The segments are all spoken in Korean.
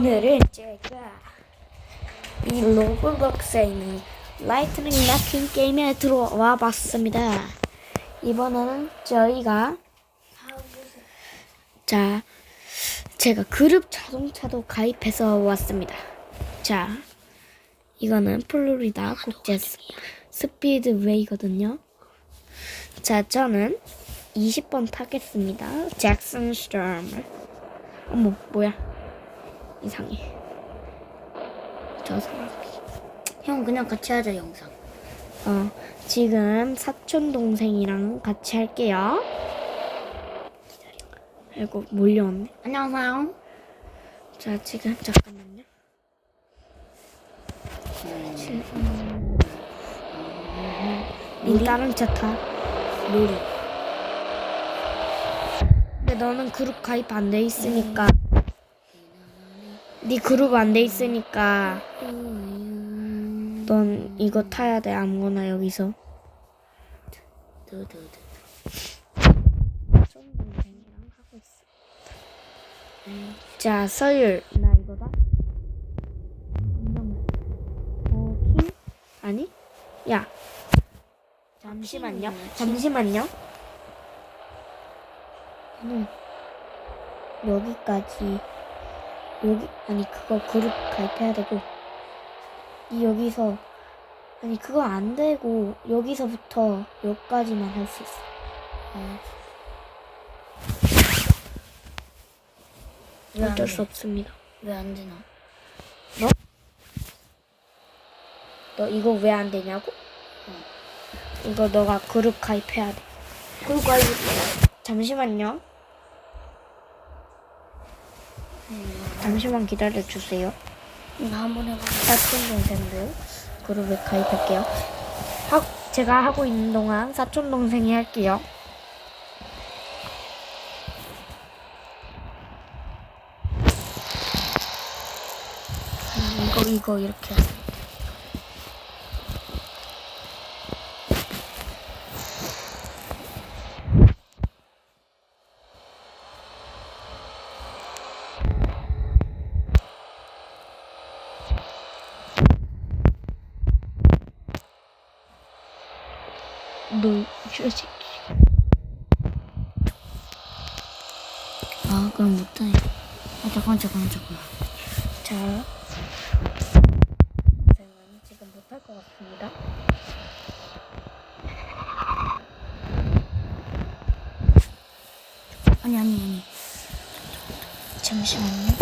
오늘은 제가 이 로블록스에 있는 라이트닝 마킹 게임에 들어와 봤습니다. 이번에는 저희가 자 제가 그룹 자동차도 가입해서 왔습니다. 자 이거는 플로리다 국제 스- 스피드웨이거든요. 자 저는 20번 타겠습니다. 잭슨 스톰. 어머 뭐야? 이상해. 저 사람. 형 그냥 같이 하자 영상. 어, 지금 사촌 동생이랑 같이 할게요. 아이고 몰려왔네. 안녕하세요. 자 지금 잠깐만요. 니 다른 차 타. 놀이. 근데 너는 그룹 가입 안 돼 있으니까. 네 그룹 안 돼 있으니까 넌 이거 타야 돼 아무거나 여기서. 두두두. 사촌 동생이랑 하고 있어. 자, 서율. 나 이거다. 잠깐만. 어, 킹? 아니? 야. 잠시만요. 잠시만요. 음. 여기까지. 여기, 아니, 그거 그룹 가입해야 되고. 이 여기서. 아니, 그거 안 되고, 여기서부터 여기까지만 할 수 있어. 왜안 어쩔 돼? 수 없습니다. 왜 안 되나? 너 이거 왜 안 되냐고? 이거 너가 그룹 가입해야 돼. 그룹 가입. 잠시만요. 잠시만 기다려 주세요. 나 한번 해봐. 사촌 동생들 그룹에 가입할게요. 하, 제가 하고 있는 동안 사촌 동생이 할게요. 음, 이거 이거 이렇게. 너 휴식. 아 그럼 못해. 아 잠깐 잠깐 잠깐. 자, 선생은 지금 못할 것 같습니다. 아니 아니 아니. 잠시만요.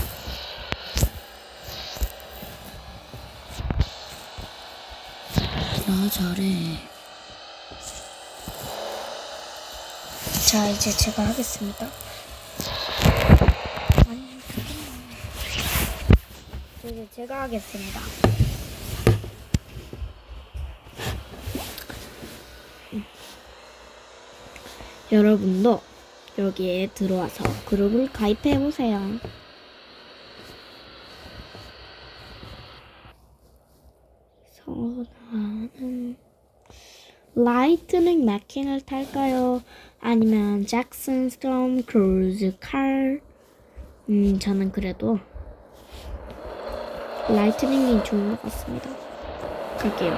나 잘해. 자, 이제 제가 하겠습니다. 이제 제가 하겠습니다. 음. 여러분도 여기에 들어와서 그룹을 가입해 보세요. 선아는 라이트닝 맥킨을 탈까요? 아니면 잭슨 스톰 크루즈 칼? 음, 저는 그래도 라이트닝이 좋은 것 같습니다. 갈게요.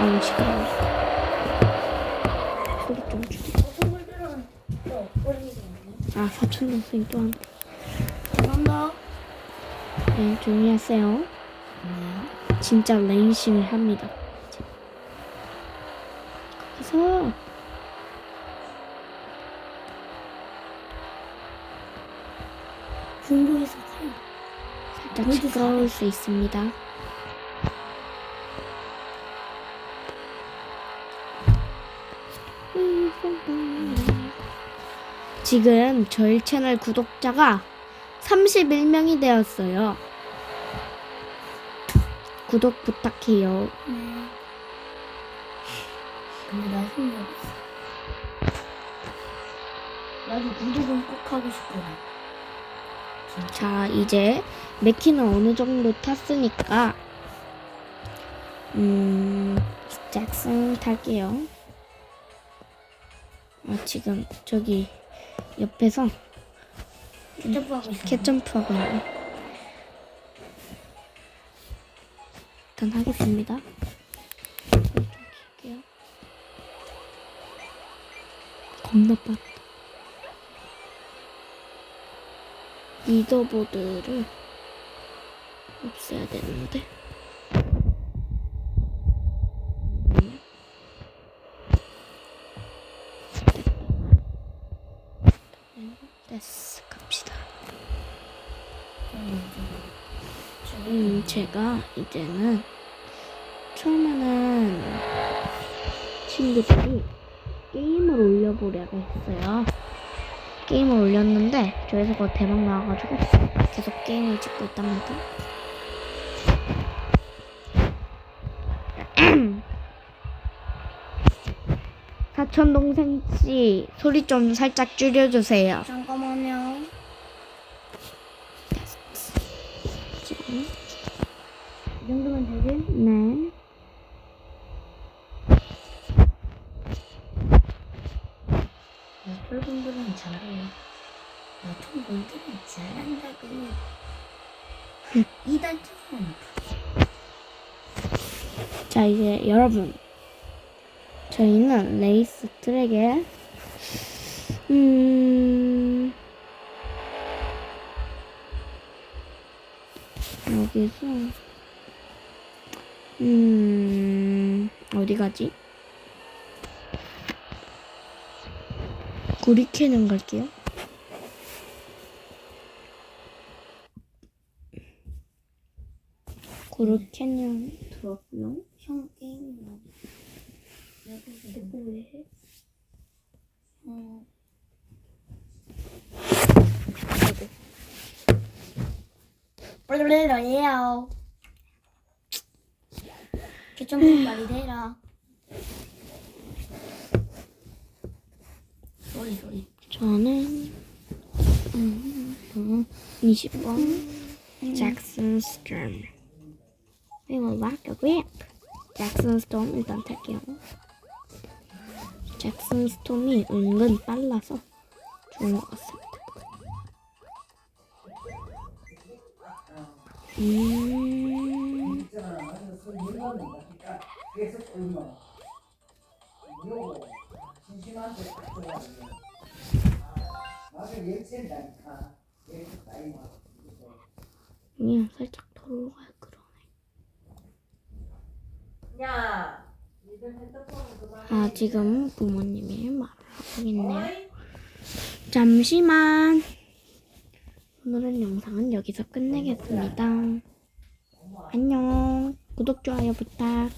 아우, 시끄러워. 소리 좀 줄. 아, 사촌 동생 또 한. 감사합니다. 네, 조용히 하세요. 진짜 레이싱을 합니다. 거기서 중국에서. 살짝 시끄러울 수 있습니다. 지금 저희 채널 구독자가 31명이 되었어요. 구독 부탁해요. 근데 나 힘이 없어. 나도 구독은 꼭 하고 싶거든. 자, 이제 맥키는 어느 정도 탔으니까, 음, 잭슨 탈게요. 아, 지금 저기 옆에서 점프하고 있어. 캣점프하고 있네. 일단 하겠습니다. 겁나 빠르다. 리더보드를 없애야 되는데. 음. 됐어, 갑시다. 음, 제가 이제는 처음에는 친구들이 게임을 올려보려고 했어요. 게임을 올렸는데 저에서 그거 대박 나와가지고 계속 게임을 찍고 있답니다. 사촌 동생 씨 소리 좀 살짝 줄여주세요. 잠깐만요. 지금. 이 정도면 되지? 네. 나풀분들은 잘해요. 나통분들은 잘한다고. 이단처럼. 자 이제 여러분 저희는 레이스 트랙에 음 여기서 음 어디 가지? 구리캐는 갈게요. 구리 캐년 들었고요. 형 게임이나. 여기서 왜 해? 어. 빨리빨리요. 개점프 빨리 대라. 소리 소리. 저는 음, 음, 20번 잭슨 스톰 We grip 잭슨 스톰 일단 탈게요. 잭슨 스톰이 은근 빨라서 좋은 것 같습니다. 음, 그냥 살짝 덜로 갈 그러네 야, 니들 핸드폰은 그만. 아 지금 부모님이 말을 하고 있네요 잠시만. 오늘은 영상은 여기서 끝내겠습니다. 안녕. 구독, 좋아요 부탁.